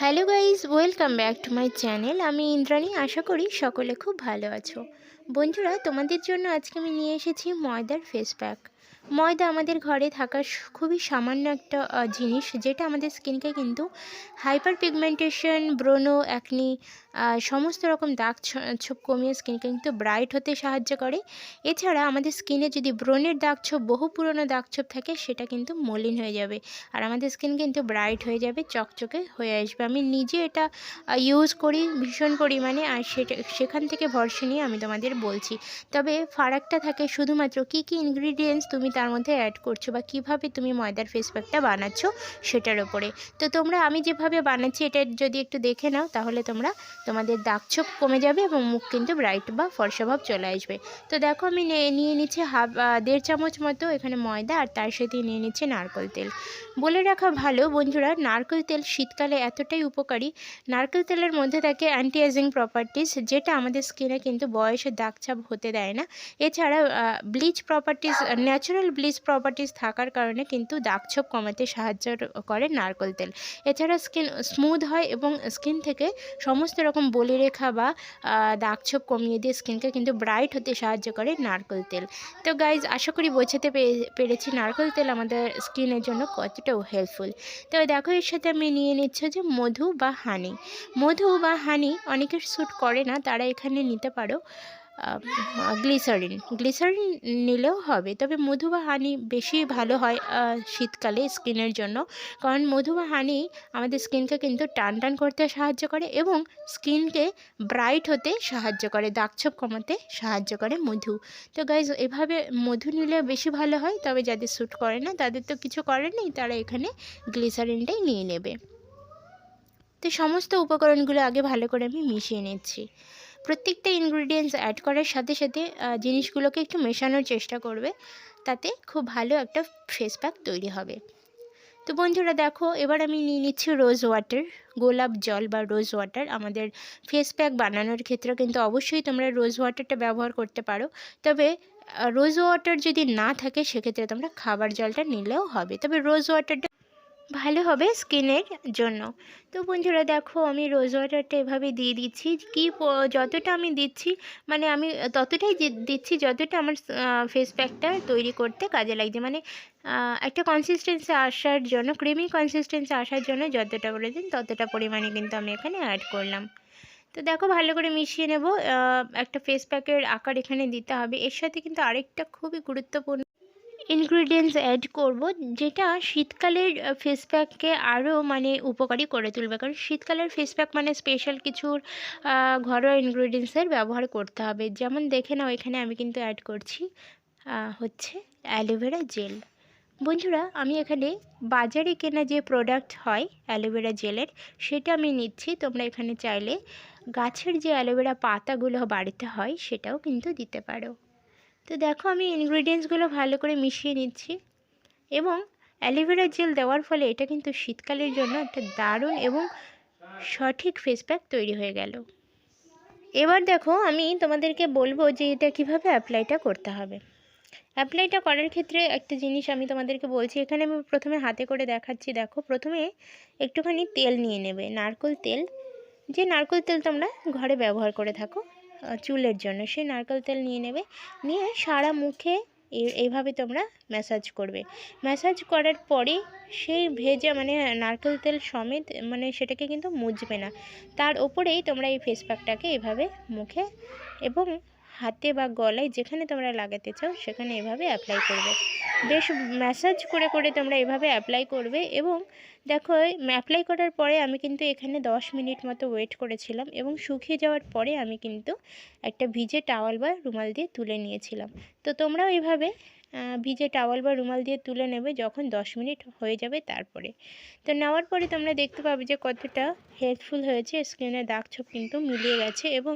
Hello guys welcome back to my channel. আমি ইন্দ্রাণী, আশা করি সকলে খুব ভালো আছো। বন্ধুরা, তোমাদের জন্য আজকে আমি নিয়ে এসেছি ময়দার ফেস প্যাক ময়দা আমাদের ঘরে থাকা খুবই সামান্য একটা জিনিস, যেটা আমাদের স্কিনকে কিন্তু হাইপার পিগমেন্টেশন ব্রোনো অ্যাকনি সমস্ত রকম দাগ ছোপ কমিয়ে স্কিনকে কিন্তু ব্রাইট হতে সাহায্য করে। এছাড়া আমাদের স্কিনে যদি ব্রণের দাগ ছোপ, বহু পুরনো দাগ ছোপ থাকে, সেটা কিন্তু মলিন হয়ে যাবে। আর আমাদের স্কিন কিন্তু ব্রাইট হয়ে যাবে, চকচকে হয়ে আসবে। আমি নিজে এটা ইউজ করি ভীষণ পরিমাণে, আর সেটা, সেখান থেকে ভরসা নিয়ে আমি তোমাদের বলছি। তবে ফারাকটা থাকে শুধুমাত্র কী কী ইনগ্রিডিয়েন্টস তুমি তার মধ্যে অ্যাড করছ বা কীভাবে তুমি ময়দার ফেস প্যাকটা বানাচ্ছ, সেটার ওপরে তো তোমরা, আমি যেভাবে বানাচ্ছি, এটা যদি একটু দেখে নাও, তাহলে তোমরা তোমাদের দাগ ছোপ কমে যাবে এবং মুখ কিন্তু ব্রাইট বা ফর্সাভাব চলে আসবে। তো দেখো আমি নিয়ে নিচ্ছি হাফ দেড় চামচ মতো এখানে ময়দা আর তার সাথে নিয়ে নিচ্ছি নারকেল তেল। বলে রাখা ভালো বন্ধুরা, নারকেল তেল শীতকালে এতটাই উপকারী। নারকেল তেলের মধ্যে থাকে অ্যান্টি এজিং প্রপার্টিস যেটা আমাদের স্কিনে কিন্তু বয়সের দাগছাপ হতে দেয় না। এছাড়া bleach properties natural bleach properties থাকার কারণে কিন্তু দাগছোপ কমাতে সাহায্য করে নারকেল তেল। এছাড়া স্কিন স্মুথ হয় এবং স্কিন থেকে সমস্ত রকম বলিরেখা বা আহ, দাগছোপ কমিয়ে দিয়ে স্কিনকে কিন্তু ব্রাইট হতে সাহায্য করে নারকেল তেল। তো গাইজ আশা করি বোঝাতে পেরেছি নারকেল তেল আমাদের স্কিনের জন্য কতটাও হেল্পফুল। তো দেখো এর সাথে আমি নিয়ে নিচ্ছি যে মধু বা হানি। মধু বা হানি অনেকের স্যুট করে না তারা এখানে নিতে পারো। গ্লিসারিন গ্লিসারিন নিলেও হবে, তবে মধু বা হানি বেশি ভালো হয় শীতকালে স্কিনের জন্য। কারণ মধু বা হানি আমাদের স্কিনকে কিন্তু টান টান করতে সাহায্য করে এবং স্কিনকে ব্রাইট হতে সাহায্য করে, দাগছোপ কমাতে সাহায্য করে মধু। তো গাইজ এভাবে মধু নিলে বেশি ভালো হয়, তবে যাদের স্যুট করে না, তাদের তো কিছু করার নেই, তারা এখানে গ্লিসারিনটাই নিয়ে নেবে। তো সমস্ত উপকরণগুলো আগে ভালো করে আমি মিশিয়ে নিচ্ছি। প্রত্যেকটা ইনগ্রিডিয়েন্টস অ্যাড করার সাথে সাথে জিনিসগুলোকে একটু মেশানোর চেষ্টা করবে। তাতে খুব ভালো একটা ফেস প্যাক তৈরি হবে। তো বন্ধুরা দেখো, এবার আমি নিয়ে নিচ্ছি রোজ ওয়াটার গোলাপ জল বা রোজ ওয়াটার আমাদের ফেস প্যাক বানানোর ক্ষেত্রে কিন্তু অবশ্যই তোমরা রোজ ওয়াটারটা ব্যবহার করতে পারো। তবে রোজ ওয়াটার যদি না থাকে, সেক্ষেত্রে তোমরা খাবার জলটা নিলেও হবে। তবে রোজ ওয়াটারটা ভালো হবে স্কিনের জন্য। তো বন্ধুরা দেখো, আমি রোজ ওয়াটারটা এভাবে দিয়ে দিচ্ছি। কি যতটা আমি দিচ্ছি মানে আমি ততটাই দিচ্ছি যতটা আমার ফেস প্যাকটা তৈরি করতে কাজে লাগছে। মানে একটা কনসিস্টেন্সি আসার জন্য ক্রিমি কনসিস্টেন্সি আসার জন্য যতটা দিন ততটা পরিমাণে কিন্তু আমি এখানে অ্যাড করলাম। তো দেখো, ভালো করে মিশিয়ে নেব। একটা ফেস প্যাকের আকার এখানে দিতে হবে। এর সাথে কিন্তু আরেকটা খুবই গুরুত্বপূর্ণ ইনগ্রিডিয়েন্টস অ্যাড করব, যেটা শীতকালের ফেস প্যাককে আরও মানে উপকারী করে তুলবে। কারণ শীতকালের ফেস প্যাক মানে স্পেশাল কিছুর ঘরোয়া ইনগ্রিডিয়েন্টসের ব্যবহার করতে হবে। যেমন দেখে নাও, এখানে আমি কিন্তু অ্যাড করছি হচ্ছে অ্যালোভেরা জেল বন্ধুরা, আমি এখানে বাজারে কেনা যে প্রোডাক্ট হয় অ্যালোভেরা জেলের সেটা আমি নিচ্ছি। তোমরা এখানে চাইলে গাছের যে অ্যালোভেরা পাতাগুলো বাড়িতে হয়, সেটাও কিন্তু দিতে পারো। তো দেখো আমি ইনগ্রিডিয়েন্টসগুলো ভালো করে মিশিয়ে নিচ্ছি এবং অ্যালোভেরা জেল দেওয়ার ফলে এটা কিন্তু শীতকালের জন্য একটা দারুণ এবং সঠিক ফেস প্যাক তৈরি হয়ে গেল। এবার দেখো আমি তোমাদেরকে বলব যে এটা কীভাবে অ্যাপ্লাইটা করতে হবে। অ্যাপ্লাইটা করার ক্ষেত্রে একটা জিনিস আমি তোমাদেরকে বলছি, এখানে আমি প্রথমে হাতে করে দেখাচ্ছি, দেখো প্রথমে একটুখানি তেল নিয়ে নেবে, নারকেল তেল। যে নারকেল তেল তোমরা ঘরে ব্যবহার করে থাকো চুলের জন্য। সে নারকেল তেল নিয়ে নেবে। নিয়ে সারা মুখে এইভাবে তোমরা ম্যাসাজ করবে। ম্যাসাজ করার পরে সেই ভেজা মানে নারকেল তেল সমেত মানে সেটাকে কিন্তু মুজবে না। তার ওপরেই তোমরা এই ফেস প্যাকটাকে এভাবে মুখে এবং হাতে বা গলায় যেখানে তোমরা লাগাতে চাও, সেখানে এভাবে অ্যাপ্লাই করবে। বেশ ম্যাসাজ করে করে তোমরা এভাবে অ্যাপ্লাই করবে এবং দেখো অ্যাপ্লাই করার পরে আমি কিন্তু এখানে দশ মিনিট মতো ওয়েট করেছিলাম এবং শুকিয়ে যাওয়ার পরে আমি কিন্তু একটা ভিজে টাওয়াল বা রুমাল দিয়ে তুলে নিয়েছিলাম। তো তোমরাও এভাবে ভিজে টাওয়াল বা রুমাল দিয়ে তুলে নেবে যখন দশ মিনিট হয়ে যাবে তারপরে। তো নেওয়ার পরে তোমরা দেখতে পাবে যে কতটা হেল্পফুল হয়েছে স্কিনের দাগ ছোপ কিন্তু মিলিয়ে গেছে এবং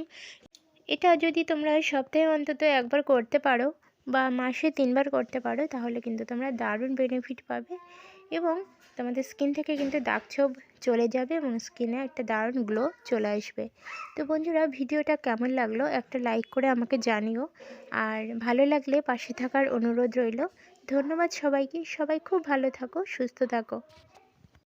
এটা যদি তোমরা সপ্তাহে অন্তত একবার করতে পারো বা মাসে তিনবার করতে পারো, তাহলে কিন্তু তোমরা দারুণ বেনিফিট পাবে এবং তোমাদের স্কিন থেকে কিন্তু দাগ ছোপ চলে যাবে এবং স্কিনে একটা দারুণ গ্লো চলে আসবে। তো বন্ধুরা, ভিডিওটা কেমন লাগল একটা লাইক করে আমাকে জানিও। আর ভালো লাগলে পাশে থাকার অনুরোধ রইল। ধন্যবাদ সবাইকে। সবাই খুব ভালো থাকো, সুস্থ থাকো।